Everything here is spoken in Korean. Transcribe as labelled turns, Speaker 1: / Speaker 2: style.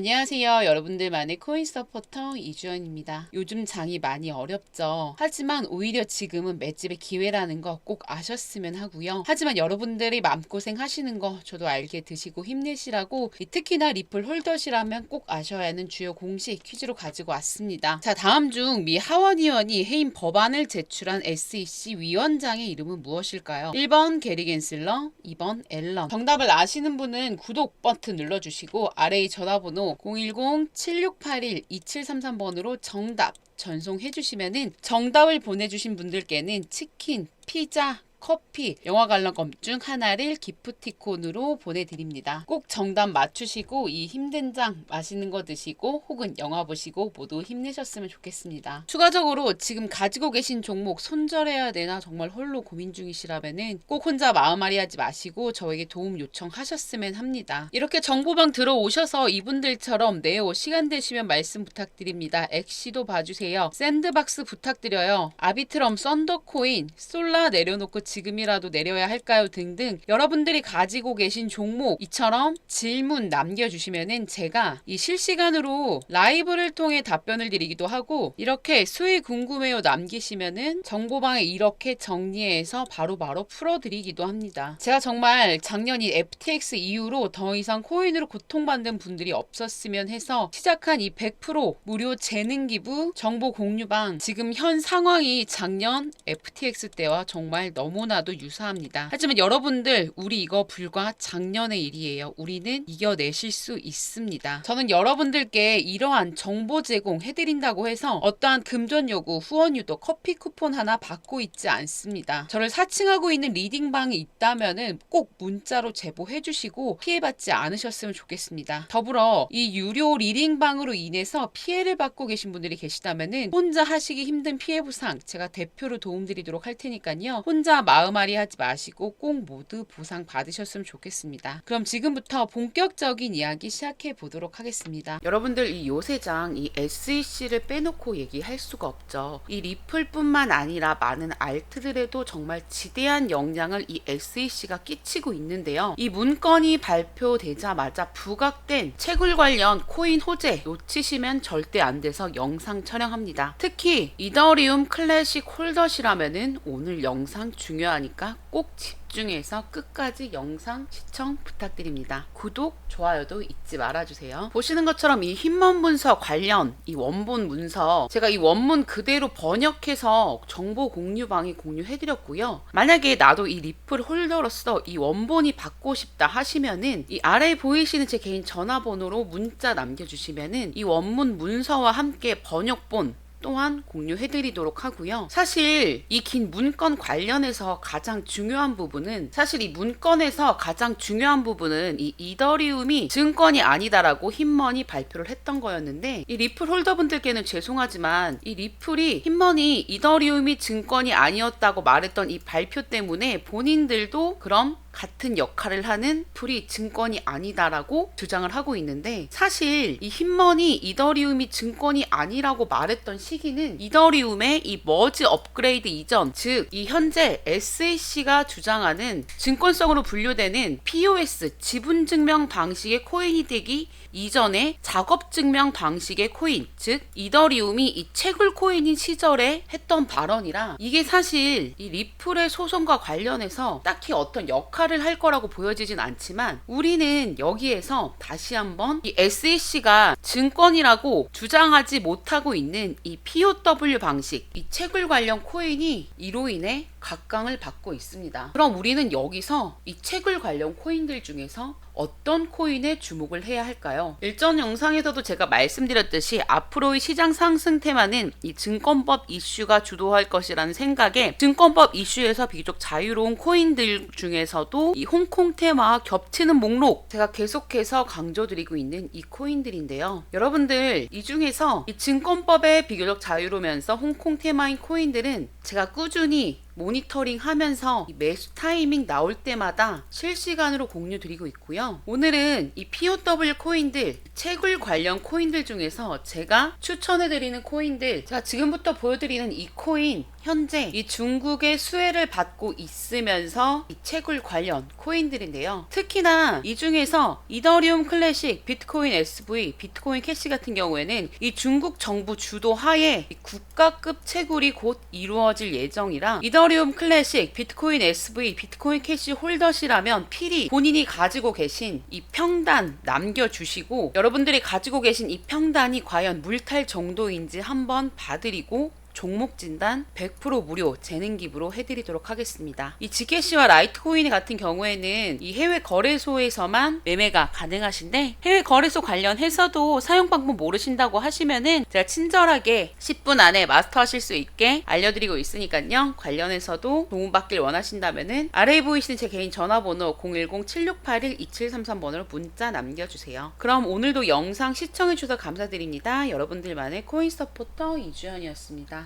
Speaker 1: 안녕하세요. 여러분들만의 코인 서포터 이주연입니다. 요즘 장이 많이 어렵죠. 하지만 오히려 지금은 맷집의 기회라는 거 꼭 아셨으면 하고요. 하지만 여러분들이 마음고생 하시는 거 저도 알게 드시고 힘내시라고 이 특히나 리플 홀더시라면 꼭 아셔야 하는 주요 공식 퀴즈로 가지고 왔습니다. 자, 다음 중 미 하원 의원이 해임 법안을 제출한 SEC 위원장의 이름은 무엇일까요? 1번 게리 겐슬러, 2번 앨런. 정답을 아시는 분은 구독 버튼 눌러주시고 아래의 전화번호 010-7681-2733번으로 정답 전송해 주시면은 정답을 보내주신 분들께는 치킨, 피자, 커피, 영화 관람권 중 하나를 기프티콘으로 보내드립니다. 꼭 정답 맞추시고 이 힘든 장 맛있는 거 드시고 혹은 영화 보시고 모두 힘내셨으면 좋겠습니다. 추가적으로 지금 가지고 계신 종목 손절해야 되나 정말 홀로 고민 중이시라면은 꼭 혼자 마음앓이 하지 마시고 저에게 도움 요청하셨으면 합니다. 이렇게 정보방 들어오셔서 이분들처럼 네오 시간 되시면 말씀 부탁드립니다. 엑시도 봐주세요. 샌드박스 부탁드려요. 아비트럼 썬더코인 솔라 내려놓고 지금이라도 내려야 할까요? 등등 여러분들이 가지고 계신 종목 이처럼 질문 남겨주시면은 제가 이 실시간으로 라이브를 통해 답변을 드리기도 하고 이렇게 수익 궁금해요 남기시면은 정보방에 이렇게 정리해서 바로바로 풀어드리기도 합니다. 제가 정말 작년 이 FTX 이후로 더 이상 코인으로 고통받는 분들이 없었으면 해서 시작한 이 100% 무료 재능 기부 정보 공유방 지금 현 상황이 작년 FTX 때와 정말 너무 나도 유사합니다. 하지만 여러분들 우리 이거 불과 작년의 일이에요. 우리는 이겨내실 수 있습니다. 저는 여러분들께 이러한 정보 제공 해드린다고 해서 어떠한 금전 요구, 후원 유도, 커피 쿠폰 하나 받고 있지 않습니다. 저를 사칭하고 있는 리딩방이 있다면은 꼭 문자로 제보해 주시고 피해받지 않으셨으면 좋겠습니다. 더불어 이 유료 리딩방으로 인해서 피해를 받고 계신 분들이 계시다면은 혼자 하시기 힘든 피해 보상 제가 대표로 도움드리도록 할 테니까요. 혼자 마음앓이 하지 마시고 꼭 모두 보상 받으셨으면 좋겠습니다. 그럼 지금부터 본격적인 이야기 시작해 보도록 하겠습니다. 여러분들 이 요새장 이 SEC를 빼놓고 얘기할 수가 없죠. 이 리플뿐만 아니라 많은 알트들에도 정말 지대한 영향을 이 SEC가 끼치고 있는데요. 이 문건이 발표되자마자 부각된 채굴 관련 코인 호재 놓치시면 절대 안 돼서 영상 촬영합니다. 특히 이더리움 클래식 홀더시라면은 오늘 영상 중요 하니까 꼭 집중해서 끝까지 영상 시청 부탁드립니다. 구독, 좋아요도 잊지 말아주세요. 보시는 것처럼 이 흰문 문서 관련 이 원본 문서 제가 이 원문 그대로 번역해서 정보 공유방에 공유해드렸고요. 만약에 나도 이 리플 홀더로서 이 원본이 받고 싶다 하시면은 이 아래에 보이시는 제 개인 전화번호로 문자 남겨주시면은 이 원문 문서와 함께 번역본 또한 공유해드리도록 하고요. 사실 이 긴 문건 관련해서 가장 중요한 부분은 사실 이 문건에서 가장 중요한 부분은 이 이더리움이 증권이 아니다라고 힘머니 발표를 했던 거였는데 이 리플 홀더분들께는 죄송하지만 이 리플이 힘머니 이더리움이 증권이 아니었다고 말했던 이 발표 때문에 본인들도 그럼 같은 역할을 하는 풀이 증권이 아니다라고 주장을 하고 있는데 사실 이 힘머니 이더리움이 증권이 아니라고 말했던 시기는 이더리움의 이 머지 업그레이드 이전 즉 이 현재 SAC가 주장하는 증권성으로 분류되는 POS 지분 증명 방식의 코인이 되기 이전에 작업 증명 방식의 코인 즉 이더리움이 이 채굴 코인인 시절에 했던 발언이라 이게 사실 이 리플의 소송과 관련해서 딱히 어떤 역할 을할 거라고 보여지진 않지만 우리는 여기에서 다시 한번 이 SEC가 증권이라고 주장하지 못하고 있는 이 POW 방식 이 채굴 관련 코인이 이로 인해 각광을 받고 있습니다. 그럼 우리는 여기서 이 채굴 관련 코인들 중에서 어떤 코인에 주목을 해야 할까요? 일전 영상에서도 제가 말씀드렸듯이 앞으로의 시장 상승 테마는 이 증권법 이슈가 주도할 것이라는 생각에 증권법 이슈에서 비교적 자유로운 코인들 중에서도 이 홍콩 테마와 겹치는 목록 제가 계속해서 강조드리고 있는 이 코인들인데요. 여러분들 이 중에서 이 증권법에 비교적 자유로면서 홍콩 테마인 코인들은 제가 꾸준히 모니터링 하면서 이 매수 타이밍 나올 때마다 실시간으로 공유 드리고 있고요. 오늘은 이 POW 코인들, 채굴 관련 코인들 중에서 제가 추천해 드리는 코인들, 자, 지금부터 보여드리는 이 코인, 현재 이 중국의 수혜를 받고 있으면서 이 채굴 관련 코인들인데요. 특히나 이 중에서 이더리움 클래식, 비트코인 SV, 비트코인 캐시 같은 경우에는 이 중국 정부 주도 하에 이 국가급 채굴이 곧 이루어질 예정이라 이더리움 클래식, 비트코인 SV, 비트코인 캐시 홀더시라면 필히 본인이 가지고 계신 이 평단 남겨주시고 여러분들이 가지고 계신 이 평단이 과연 물탈 정도인지 한번 봐드리고 종목 진단 100% 무료 재능 기부로 해드리도록 하겠습니다. 이 지캐시와 라이트코인 같은 경우에는 이 해외 거래소에서만 매매가 가능하신데 해외 거래소 관련해서도 사용 방법 모르신다고 하시면은 제가 친절하게 10분 안에 마스터하실 수 있게 알려드리고 있으니까요. 관련해서도 도움받길 원하신다면은 아래에 보이시는 제 개인 전화번호 010-7681-2733번으로 문자 남겨주세요. 그럼 오늘도 영상 시청해주셔서 감사드립니다. 여러분들만의 코인 서포터 이주연이었습니다.